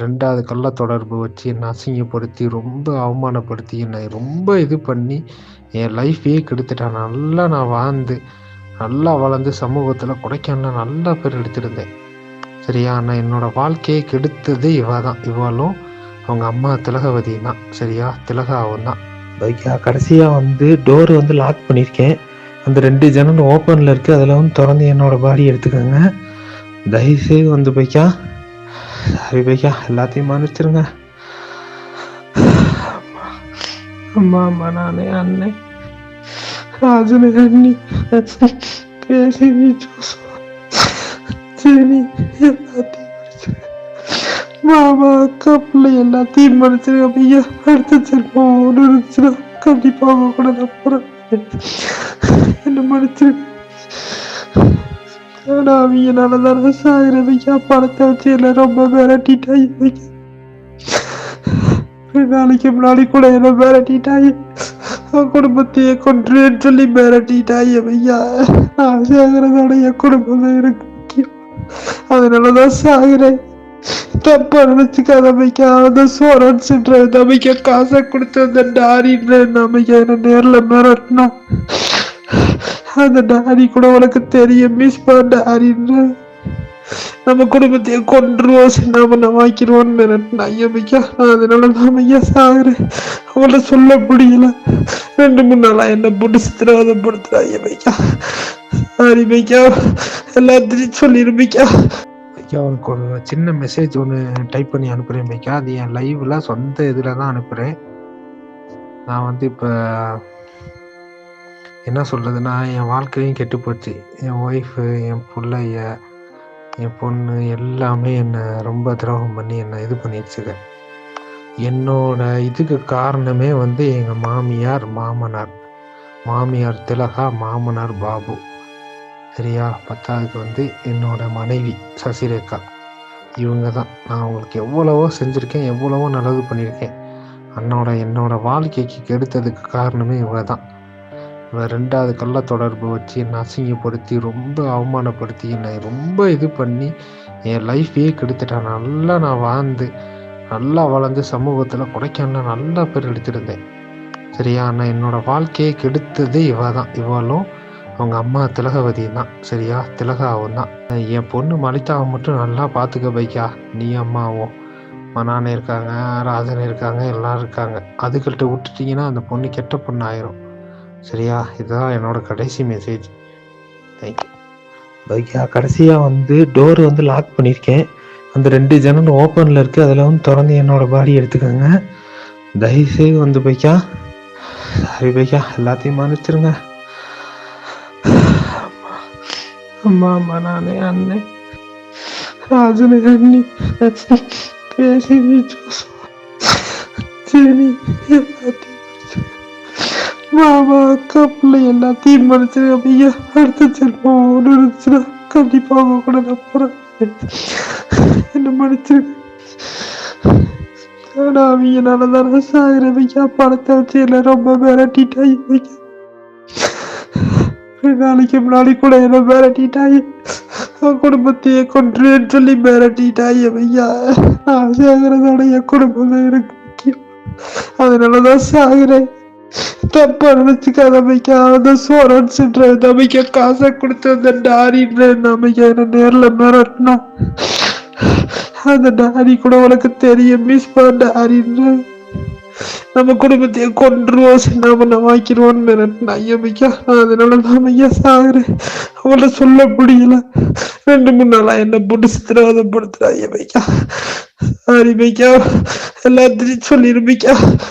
ரெண்டாவது கள்ள தொடர்பு வச்சு என்னை அசிங்கப்படுத்தி ரொம்ப அவமானப்படுத்தி என்னை ரொம்ப இது பண்ணி என் லைஃப்பையே கெடுத்துட்டேன். நல்லா நான் வாழ்ந்து நல்லா வளர்ந்து சமூகத்தில் கொடைக்கானல நல்லா பேர் எடுத்திருந்தேன். சரியா? நான் என்னோடய வாழ்க்கையை கெடுத்தது இவ தான் இவளும் அவங்க அம்மா திலகவதி தான். சரியா? திலகாவும் தான். பைக்கா கடைசியாக வந்து டோர் வந்து லாக் பண்ணியிருக்கேன். அந்த ரெண்டு ஜன்னல் ஓப்பனில் இருக்குது அதில் வந்து திறந்து என்னோடய பாடி எடுத்துக்கோங்க. தயவுசெய்து வந்து பைக்கா சாரி பைக்கா எல்லாத்தையும் மன்னிச்சிருங்க அம்மா அம்மா நானே அண்ணே ராஜனே அண்ணி பேசி சரி எல்லாத்தையும் மாமா அக்கா பிள்ளை எல்லாத்தையும் மன்னிச்சிருங்க பையா அடுத்த ஜென்மம் ஒன்று இருந்துச்சுன்னா கண்டிப்பாக கூட நான் போகிறேன் என்ன மன்னிச்சிருக்கேன் நான் அவங்கனால தானே சாகிறது பணத்தை வச்சு என்ன ரொம்ப மிரட்டிட்டாய். நாளைக்கு முன்னாடி கூட என்ன மிரட்டிட்டாய். அவன் குடும்பத்தையே கொன்றுன்னு சொல்லி மிரட்டிட்டாய் ஐயா. நான் சாகிறதோட என் குடும்பம் தான் எனக்கு முக்கியம். அதனாலதான் சாகிறேன் தப்பா நினைச்சுக்காத அமைக்க அவன் சோரன் சென்ற அமைக்க காசை கொடுத்து அந்த டாரின்னு அமைக்க என்ன நேர்ல மிரட்டினா அந்த டாரி கூட உனக்கு தெரியும் மிஸ் டாரின்னு நம்ம குடும்பத்தையே கொன்றுவோம் சின்ன வாக்கிடுவோன்னு மிரட்டினா ஐயா ஐயா நான் அதனால நான் ஐயா சாகுறேன். அவங்கள சொல்ல முடியல. ரெண்டு மூணு நாளா என்ன பிடிச்சி சித்திரவதப்படுத்துறா ஐயா ஐயா சாரி பைக்கா எல்லாத்தையும் சொல்லியிருப்பிக்கா பைக்கா உனக்கு ஒரு சின்ன மெசேஜ் ஒன்று டைப் பண்ணி அனுப்புகிறேன் பைக்கா அது என் லைவில் சொந்த இதில் தான் அனுப்புகிறேன் நான் வந்து இப்போ என்ன சொல்கிறதுனா என் வாழ்க்கையும் கெட்டு போச்சு. என் ஒய்ஃபு என் பிள்ளைய என் பொண்ணு எல்லாமே என்னை ரொம்ப துரோகம் பண்ணி என்னை இது பண்ணிடுச்சுங்க என்னோட இதுக்கு காரணமே வந்து எங்கள் மாமியார் மாமனார். மாமியார் திலகா மாமனார் பாபு. சரியா? பத்தாவதுக்கு வந்து என்னோட மனைவி சசிரேகா. இவங்க தான். நான் அவங்களுக்கு எவ்வளவோ செஞ்சுருக்கேன் எவ்வளவோ நல்லது பண்ணியிருக்கேன் அன்னோட என்னோடய வாழ்க்கைக்கு கெடுத்ததுக்கு காரணமே இவங்க தான். இவன் ரெண்டாவது கள்ள தொடர்பு வச்சு என்னை அசிங்கப்படுத்தி ரொம்ப அவமானப்படுத்தி என்னை ரொம்ப இது பண்ணி என் லைஃப்பையே கெடுத்துட்டான் நல்லா நான் வாழ்ந்து நல்லா வளர்ந்து சமூகத்தில் கொடைக்கானல நல்லா பேர் எடுத்திருந்தேன். சரியா? நான் என்னோடய வாழ்க்கையை கெடுத்தது இவ தான் இவளும் அவங்க அம்மா திலகவதி தான். சரியா? திலகாவும் தான். என் பொண்ணு மலிதாவை மட்டும் நல்லா பார்த்துக்க பைக்கா நீ அம்மாவும். மனானே இருக்காங்க ராஜன் இருக்காங்க எல்லாம் இருக்காங்க. அதுக்கிட்ட விட்டுட்டிங்கன்னா அந்த பொண்ணு கெட்ட பொண்ணு ஆயிரும் சரியா? இதுதான் என்னோட கடைசி மெசேஜ் தேங்க்யூ பைக்கா கடைசியாக வந்து டோர் வந்து லாக் பண்ணியிருக்கேன் அந்த ரெண்டு ஜன்னல் ஓப்பனில் இருக்குது அதில் வந்து திறந்து என்னோடய பாடி எடுத்துக்கோங்க. தயவுசெய்து வந்து பைக்கா சாரி பைக்கா எல்லாத்தையும் மன்னிச்சிருங்க. அம்மா அம்மா நானே அண்ணே ராஜனு அண்ணி. பேசி சரி எல்லாத்தையும் மாமா அக்கா பிள்ளை எல்லாத்தையும் மன்னிச்சிருங்க ஐயா. அடுத்த ஜென்மம் ஒன்று இருந்துச்சுன்னா கண்டிப்பாக கூட நம்புறேன் என்ன மன்னிச்சிருங்க ஆனா அவங்கனால தானே சாகிறது ஐயா. பணத்தை வச்சு என்ன ரொம்ப மிரட்டிட்டாங்க ரெண்டு நாளைக்கு முன்னாடி கூட என்ன மிரட்டிட்டாங்க அவன் குடும்பத்தையே கொன்றுன்னு சொல்லி மிரட்டிட்டாய் ஐயா. நான் சாகிறதோட என் குடும்பம் தான் எனக்கு முக்கியம். அதனாலதான் சாகிறேன். தப்பா நினைச்சுக்காத அமைக்கா அவன் சோரன் சென்ற அமைக்க காசை கொடுத்து அந்த டாரின்னு அமைக்க என்ன நேர்ல மிரட்டினா அந்த டாரி கூட உனக்கு தெரியும் மிஸ் டாரின்னு நம்ம குடும்பத்தையே கொன்றுவோம் சின்ன வாக்கிடுவோன்னு மிரட்டினா ஐயா அதனால நான் ஐயா சாகுறேன்? அவளை சொல்ல முடியல. ரெண்டு மூணு நாளா என்ன போட்டு சித்திரவதப்படுத்துறா ஐயமைக்கா சாரி எல்லாத்தையும் சொல்லிருப்பீக்கா